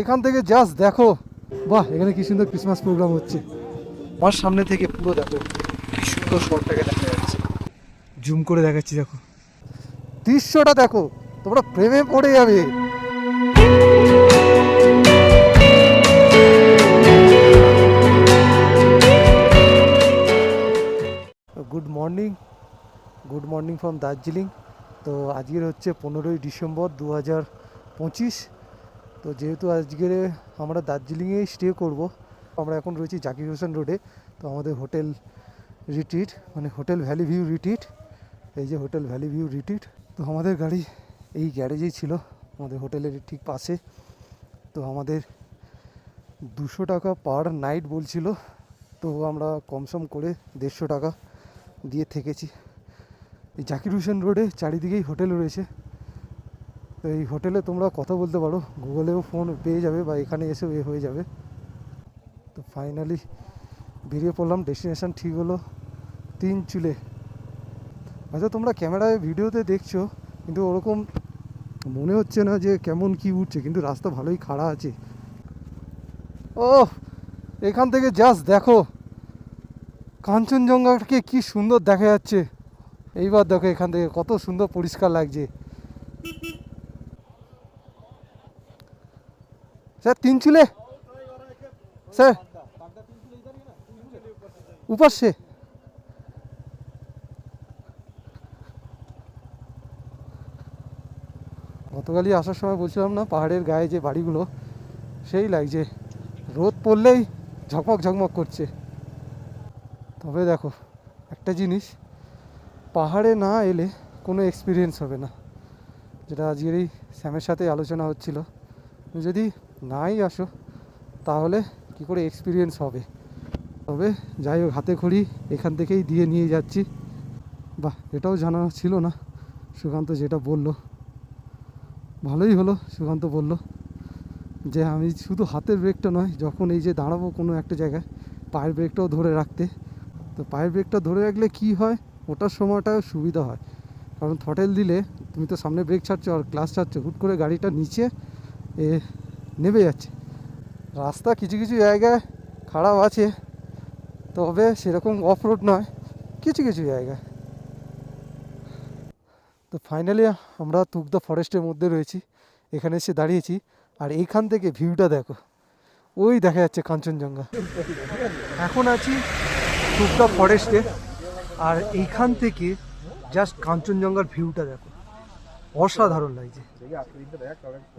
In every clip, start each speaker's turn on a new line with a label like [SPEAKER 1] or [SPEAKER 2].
[SPEAKER 1] এখান থেকে জাস্ট দেখো। বাহ এখানে কি সুন্দর ক্রিসমাস প্রোগ্রাম হচ্ছে। আমার সামনে থেকে পুরো দেখো কি সুন্দর শহরটাকে দেখা যাচ্ছে। জুম করে দেখাচ্ছি দেখো। দৃশ্যটা দেখো তোমরা প্রেমে পড়ে যাবে। Good morning good morning from Darjeeling তো আজকের হচ্ছে পনেরোই ডিসেম্বর দু হাজার পঁচিশ। তো যেহেতু আজকে আমরা দার্জিলিংয়েই স্টে করব, আমরা এখন রয়েছি জাকির হোসেন রোডে তো আমাদের হোটেল রিট্রিট মানে হোটেল ভ্যালি ভিউ রিট্রিট এই যে হোটেল ভ্যালি ভিউ রিট্রিট তো আমাদের গাড়ি এই গ্যারেজেই ছিল, আমাদের হোটেলের ঠিক পাশে। তো আমাদের দুশো টাকা পার নাইট বলছিল, তো আমরা কমসম করে দেড়শো টাকা দিয়ে থেকেছি। এই জাকির হোসেন রোডে চারিদিকেই হোটেল রয়েছে। তো এই হোটেলে তোমরা কথা বলতে পারো। গুগলেও ফোন পেয়ে যাবে বা এখানে এসেও এ হয়ে যাবে। তো ফাইনালি বেরিয়ে পড়লাম। ডেস্টিনেশান ঠিক হলো তিন চুলে। হয়তো তোমরা ক্যামেরায় ভিডিওতে দেখছ, কিন্তু ওরকম মনে হচ্ছে না যে কেমন কি উঠছে, কিন্তু রাস্তা ভালোই খাড়া আছে। ও এখান থেকে জাস্ট দেখো, কাঞ্চনজঙ্ঘাকে কি সুন্দর দেখা যাচ্ছে। এইবার দেখো এখান থেকে কত সুন্দর পরিষ্কার লাগছে। স্যার তিন চুলে স্যার ऊपर से গতকালই আসার সময় বলছিলাম না পাহাড়ের গায়ে যে বাড়িগুলো সেই লাগছে রোদ পড়লেই ঝকমক ঝকমক করছে তবে দেখো একটা জিনিস পাহাড়ে না এলে কোনো এক্সপিরিয়েন্স হবে না যেটা আজকের এই স্যামের সাথে আলোচনা হচ্ছিল তুমি যদি নাই আসো। তাহলে কি করে এক্সপিরিয়েন্স হবে? তবে যাই হোক, হাতে খড়ি এখান থেকেই দিয়ে নিয়ে যাচ্ছি। বাহ, এটাও জানা ছিল না। সুকান্ত যেটা বলল। ভালোই হলো, সুকান্ত বলল। যে আমি শুধু হাতের ব্রেকটা নয়, যখন এই যে দাঁড়াবো কোনো একটা জায়গায়, পায়ের ব্রেকটাও ধরে রাখতে। তো পায়ের ব্রেকটা ধরে রাখলে কি হয়? ওটার সময়টা সুবিধা হয়। কারণ থটেল দিলে তুমি তো সামনে ব্রেক ছাড়ছো আর ক্লাস ছাড়ছো, হুট করে গাড়িটা নিচে এ নেবে যাচ্ছে। রাস্তা কিছু কিছু জায়গায় খারাপ আছে, তবে সেরকম অফ রোড নয়, কিছু কিছু জায়গায়। তো ফাইনালি আমরা তুগদা ফরেস্টের মধ্যে রয়েছি, এখানে এসে দাঁড়িয়েছি, আর এইখান থেকে ভিউটা দেখো। ওই দেখা যাচ্ছে কাঞ্চনজঙ্ঘা। এখন আছি তুগদা ফরেস্টে আর এইখান থেকে জাস্ট কাঞ্চনজঙ্ঘার ভিউটা দেখো। অসাধারণ লাগছে।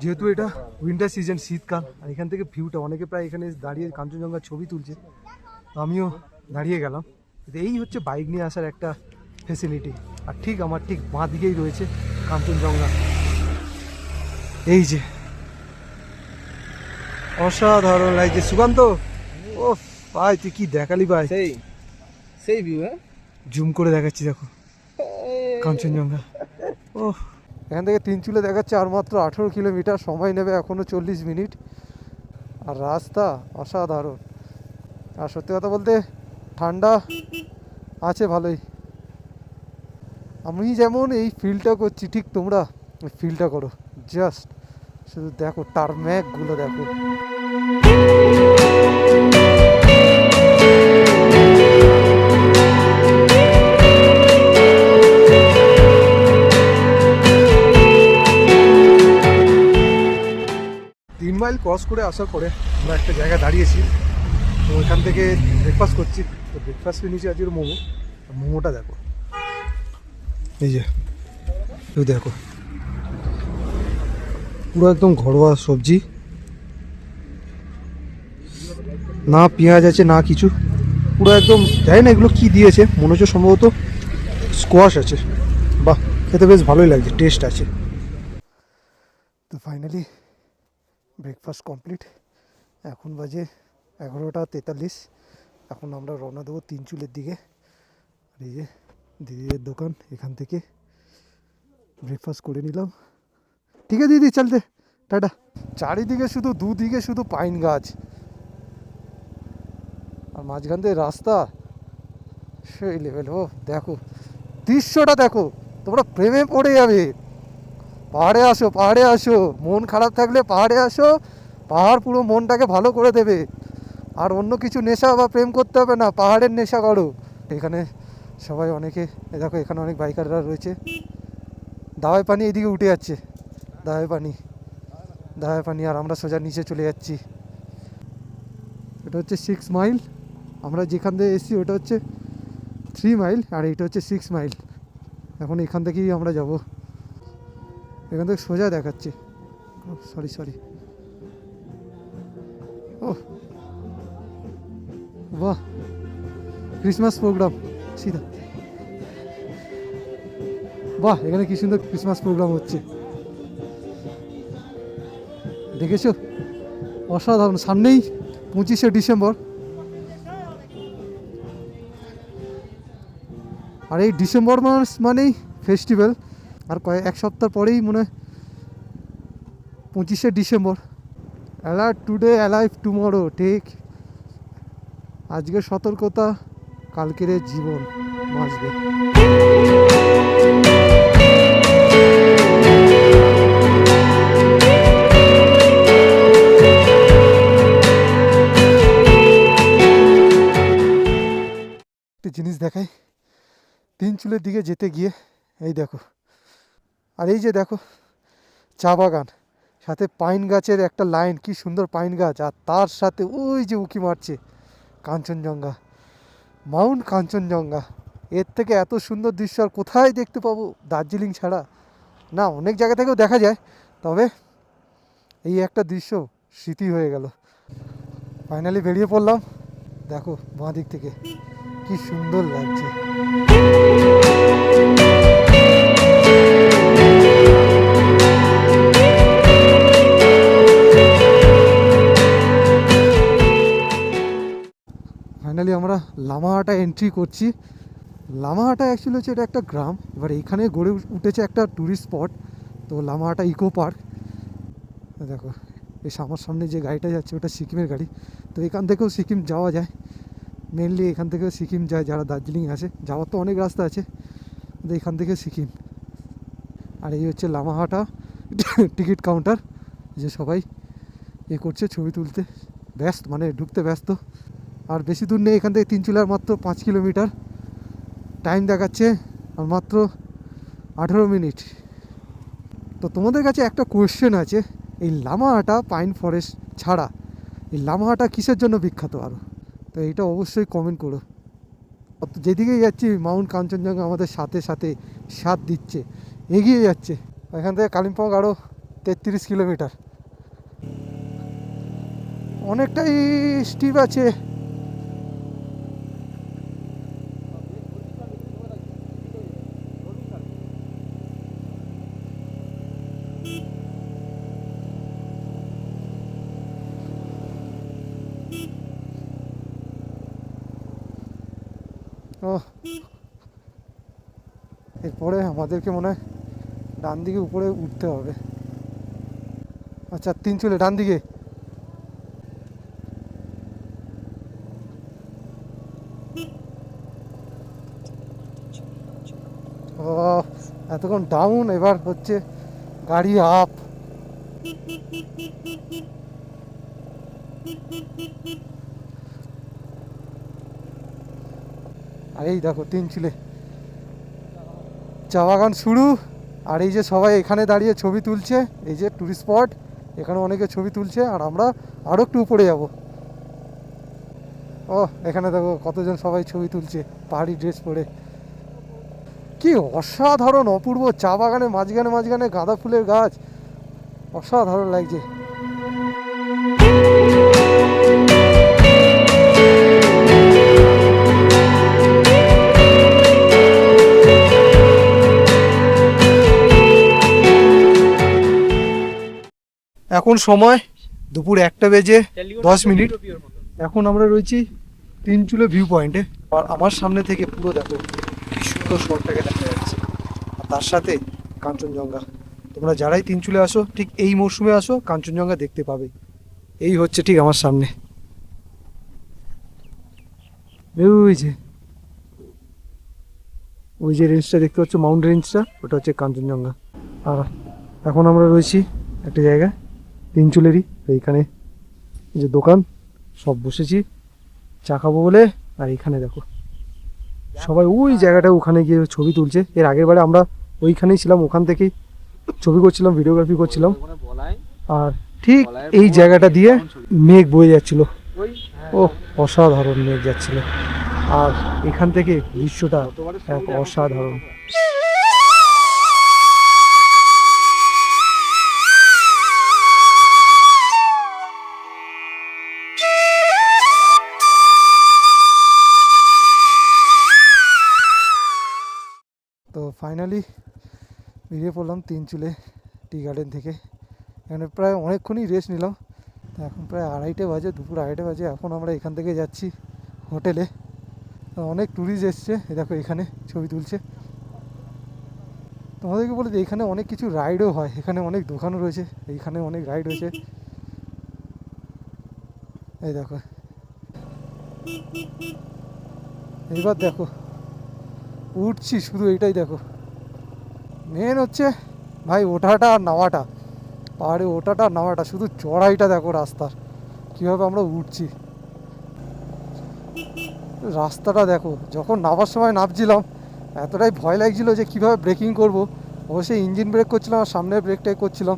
[SPEAKER 1] যেহেতু এটা উইন্টার সিজন শীতকাল আর এখান থেকে ভিউটা অনেকে প্রায় এখানে দাঁড়িয়ে কাঞ্চনজঙ্ঘার ছবি তুলছে। তো আমিও দাঁড়িয়ে গেলাম। এই হচ্ছে বাইক নিয়ে আসার একটা ফেসিলিটি আর ঠিক আমার ঠিক বাঁ দিকেই রয়েছে কাঞ্চনজঙ্ঘা। এই যে অসাধারণ লাগছে। সুকান্ত ও ভাই তুই কি দেখালি ভাই?
[SPEAKER 2] সেই সেই ভিউ হ্যাঁ?
[SPEAKER 1] জুম করে দেখাচ্ছি দেখো। কাঞ্চনজঙ্ঘা। ও এখান থেকে তিন চুলে দেখাচ্ছে আর মাত্র আঠেরো কিলোমিটার, সময় নেবে এখনও চল্লিশ মিনিট। আর রাস্তা অসাধারণ। আর সত্যি কথা বলতে ঠান্ডা আছে ভালোই। আমি যেমন এই ফিলটা করছি, ঠিক তোমরা ফিলটা করো। জাস্ট শুধু দেখো টারম্যাকগুলো দেখো। ক্রস করে আসার পরে আমরা একটা জায়গায় দাঁড়িয়েছি। তো ওইখান থেকে ব্রেকফাস্ট করছি। তো ব্রেকফাস্টে নিচে আজকের মোমো। মোমোটা দেখো। এই যে দেখো। পুরো একদম ঘরোয়া সবজি। না পেঁয়াজ আছে, না কিছু। পুরো একদম, জানি না এগুলো কি দিয়েছে। মনে হচ্ছে সম্ভবত স্কোয়াশ আছে। বাহ, খেতে বেশ ভালোই লাগছে টেস্ট আছে। তো ফাইনালি ব্রেকফাস্ট কমপ্লিট এখন বাজে এগারোটা তেতাল্লিশ। এখন আমরা রওনা দেবো তিন চুলের দিকে। আর এই যে দিদিদের দোকান, এখান থেকে ব্রেকফাস্ট করে নিলাম। ঠিক আছে দিদি চলতে টাটা। চারিদিকে শুধু, দুদিকে শুধু পাইন গাছ। আর মাঝখান থেকে রাস্তা। সেই লেভেল ও, দেখো। দৃশ্যটা দেখো। তোমরা প্রেমে পড়ে যাবে। পাহাড়ে আসো পাহাড়ে আসো। মন খারাপ থাকলে পাহাড়ে আসো। পাহাড় পুরো মনটাকে ভালো করে দেবে। আর অন্য কিছু নেশা বা প্রেম করতে হবে না, পাহাড়ের নেশা করো। এখানে সবাই অনেকে দেখো, এখানে অনেক বাইকাররা রয়েছে। দাওয়াই পানি এদিকে উঠে যাচ্ছে। দাওয়াই পানি। দাওয়াই পানি, আর আমরা সোজা নিচে চলে যাচ্ছি। এটা হচ্ছে সিক্স মাইল আমরা যেখান থেকে এসেছি, ওটা হচ্ছে থ্রি মাইল আর এটা হচ্ছে সিক্স মাইল এখন এখান থেকেই আমরা যাব। এখান থেকে সোজা দেখাচ্ছে। সরি সরি ও। বাহ। ক্রিসমাস প্রোগ্রাম সিধা। বাহ, এখানে কি সুন্দর ক্রিসমাস প্রোগ্রাম হচ্ছে। দেখেছ? অসাধারণ। সামনেই পঁচিশে ডিসেম্বর। আর এই ডিসেম্বর মাস মানেই ফেস্টিভ্যাল আর কয়েক, এক সপ্তাহ পরেই মনে পঁচিশে December. Alert today alive tomorrow ঠিক আজকের সতর্কতা, কালকের জীবন, বাঁচবে। জিনিস দেখাই। তিন চুলের দিকে যেতে গিয়ে, এই দেখো। আর এই যে দেখো, চা বাগান, সাথে পাইন গাছের একটা লাইন, কি সুন্দর পাইন গাছ, আর তার সাথে ওই যে উঁকি মারছে কাঞ্চনজঙ্ঘা, মাউন্ট কাঞ্চনজঙ্ঘা। এর থেকে এত সুন্দর দৃশ্য আর কোথায় দেখতে পাবো দার্জিলিং ছাড়া? না, অনেক জায়গা থেকেও দেখা যায়, তবে এই একটা দৃশ্য স্মৃতি হয়ে গেল। ফাইনালি বেরিয়ে পড়লাম, দেখো বাঁ দিক থেকে, কি সুন্দর লাগছে। লামাহাটা এন্ট্রি করছি। লামাহাটা অ্যাকচুয়ালি হচ্ছে এটা একটা গ্রাম, এবার এখানে গড়ে উঠেছে একটা ট্যুরিস্ট স্পট তো লামাহাটা ইকো পার্ক দেখো এই আমার সামনে যে গাড়িটা যাচ্ছে, ওটা সিকিমের গাড়ি। তো এখান থেকেও সিকিম যাওয়া যায়। মেনলি এখান থেকেও সিকিম যায়, যারা দার্জিলিং আসে যাওয়ার তো অনেক রাস্তা আছে, কিন্তু এখান থেকে সিকিম। আর এই হচ্ছে লামাহাটা টিকিট কাউন্টার, যে সবাই এ করছে ছবি তুলতে। ব্যস্ত মানে ঢুকতে ব্যস্ত। আর বেশি দূর নেই, এখান থেকে তিন চুলার মাত্র পাঁচ কিলোমিটার। টাইম দেখাচ্ছে আর মাত্র আঠেরো মিনিট। তো তোমাদের কাছে একটা কোয়েশ্চেন আছে, এই লামাহাটা পাইন ফরেস্ট ছাড়া, এই লামাহাটা কিসের জন্য বিখ্যাত আরও তো এইটা অবশ্যই কমেন্ট করো। অত যেদিকেই যাচ্ছি মাউন্ট কাঞ্চনজঙ্ঘা আমাদের সাথে সাথে সাথ দিচ্ছে, এগিয়ে যাচ্ছে। এখান থেকে কালিম্পং আরও তেত্রিশ কিলোমিটার। অনেকটাই স্টিপ আছে। ও এরপরে আমাদেরকে মনে হয় ডান দিকে উপরে উঠতে হবে। আচ্ছা তিন চুলে, ডান দিকে। ও এতক্ষণ ডাউন এবার হচ্ছে গাড়ি আপ। আর এই দেখো, তিন চুলে চা বাগান শুরু। আর এই যে সবাই এখানে দাঁড়িয়ে ছবি তুলছে, এই যে টুরিস্ট স্পট এখানে অনেকে ছবি তুলছে, আর আমরা আরও একটু উপরে যাব। ও এখানে দেখো কতজন সবাই ছবি তুলছে, পাহাড়ি ড্রেস পরে। কি অসাধারণ অপূর্ব চা বাগানে মাঝখানে মাঝখানে গাঁদা ফুলের গাছ। অসাধারণ লাগছে। এখন সময় দুপুর একটা বেজে দশ মিনিট। এখন আমরা রয়েছি তিন চুলে ভিউ পয়েন্টে আর আমার সামনে থেকে পুরো দেখো। সুন্দর শহরটাকে দেখা যাচ্ছে। আর তার সাথে কাঞ্চনজঙ্ঘা। তোমরা যারাই তিনচুলে আসো, ঠিক এই মরশুমে আসো, কাঞ্চনজঙ্ঘা দেখতে পাবে। এই হচ্ছে ঠিক আমার সামনে। ওই যে ওই যে রেঞ্জটা দেখতে পাচ্ছ, মাউন্ট রেঞ্জটা, ওটা হচ্ছে কাঞ্চনজঙ্ঘা। আর এখন আমরা রয়েছি একটা জায়গায় তিনচুলেরই এইখানে এই যে দোকান, সব বসেছি, চা খাব বলে, আর এইখানে দেখো। সবাই ওই জায়গাটা ওখানে গিয়ে ছবি তুলছে। এর আগের বারে আমরা ওইখানেই ছিলাম ওখান থেকেই ছবি করছিলাম ভিডিওগ্রাফি করছিলাম। আর ঠিক এই জায়গাটা দিয়ে মেঘ বয়ে যাচ্ছিল। ও অসাধারণ মেঘ যাচ্ছিল। আর এখান থেকে দৃশ্যটা এক অসাধারণ। ফাইনালি বেরিয়ে পড়লাম তিন চুলে টি গার্ডেন থেকে। এখানে প্রায় অনেকক্ষণই রেস্ট নিলাম। তো এখন প্রায় আড়াইটে বাজে, দুপুর আড়াইটে বাজে। এখন আমরা এখান থেকে যাচ্ছি হোটেলে অনেক ট্যুরিস্ট এসছে দেখো এখানে ছবি তুলছে। তোমাদেরকে বলে দিই এখানে অনেক কিছু রাইডও হয়, এখানে অনেক দোকানও রয়েছে, এইখানে অনেক রাইড রয়েছে। এই দেখো। এইবার দেখো উঠছি, শুধু এটাই দেখো। মেন হচ্ছে, ভাই ওঠাটা আর নামাটা। পাহাড়ে ওঠাটা আর নামাটা, শুধু চড়াইটা দেখো রাস্তার। কীভাবে আমরা উঠছি। রাস্তাটা দেখো, যখন নামার সময় নামছিলাম, এতটাই ভয় লাগছিল যে কীভাবে ব্রেকিং করব। অবশ্যই ইঞ্জিন ব্রেক করছিলাম আর সামনের ব্রেকটাই করছিলাম।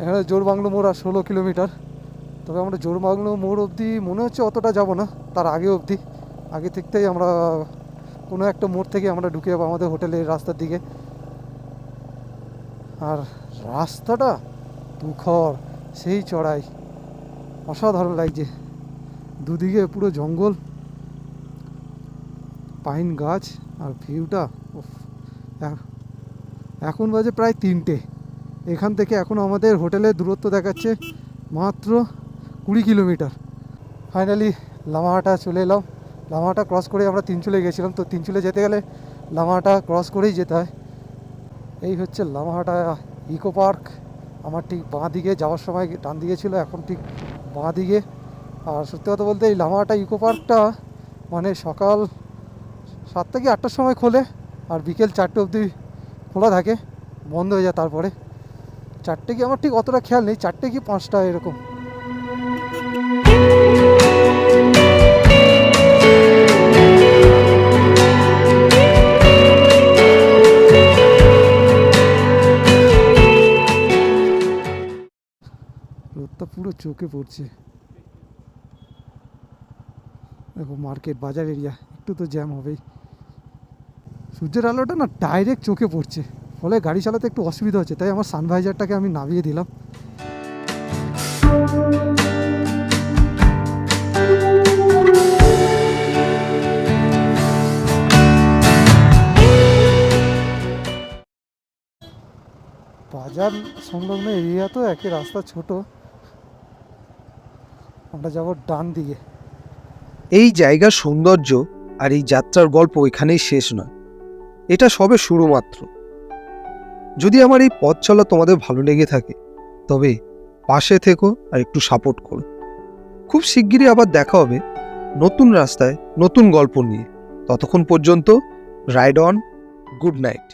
[SPEAKER 1] এখানে জোরবাংলো মোড় আর ষোলো কিলোমিটার। তবে আমরা জোরবাংলো মোড় অবধি মনে হচ্ছে অতটা যাব না, তার আগে অবধি। আগে থেকেই আমরা কোনো একটা মোড় থেকে আমরা ঢুকে যাব আমাদের হোটেলের রাস্তার দিকে। আর রাস্তাটা তুখর সেই চড়াই। অসাধারণ লাগছে। দুদিকে পুরো জঙ্গল। পাইন গাছ আর ভিউটা এখন বাজে প্রায় তিনটে। এখান থেকে এখন আমাদের হোটেলের দূরত্ব দেখাচ্ছে মাত্র কুড়ি কিলোমিটার। ফাইনালি লামাহাটা চলে এলাম। লামাহাটা ক্রস করে আমরা তিনচুলে গেছিলাম। তো তিনচুলে যেতে গেলে লামাহাটা ক্রস করেই যেতে হয়। এই হচ্ছে লামাহাটা ইকো পার্ক আমার ঠিক বাঁ দিকে যাওয়ার সময় ডান দিকে ছিল, এখন ঠিক বাঁ দিকে। আর সত্যি কথা বলতে এই লামাহাটা ইকো পার্কটা মানে সকাল সাতটা কি আটটার সময় খোলে, আর বিকেল চারটে অবধি খোলা থাকে, বন্ধ হয়ে যায় তারপরে। চারটে কি আমার ঠিক অতটা খেয়াল নেই, চারটে কি পাঁচটা এরকম। চোখে পড়ছে। দেখো মার্কেট বাজার এরিয়া একটু তো জ্যাম হবেই। সূর্যের আলোটা না ডাইরেক্ট চোখে পড়ছে। ফলে গাড়ি চালাতে একটু অসুবিধা হচ্ছে, তাই আমার সানভাইজারটাকে আমি নামিয়ে দিলাম। বাজার সংলগ্ন এরিয়া তো একই রাস্তা ছোট। আমরা যাব ডান দিকে।
[SPEAKER 3] এই জায়গার সৌন্দর্য আর এই যাত্রার গল্প এখানেই শেষ নয়। এটা সবে শুরু মাত্র। যদি আমার এই পথ চলা তোমাদের ভালো লেগে থাকে, তবে পাশে থেকো আর একটু সাপোর্ট করো। খুব শিগগিরই আবার দেখা হবে নতুন রাস্তায় নতুন গল্প নিয়ে। ততক্ষণ পর্যন্ত রাইড অন গুড নাইট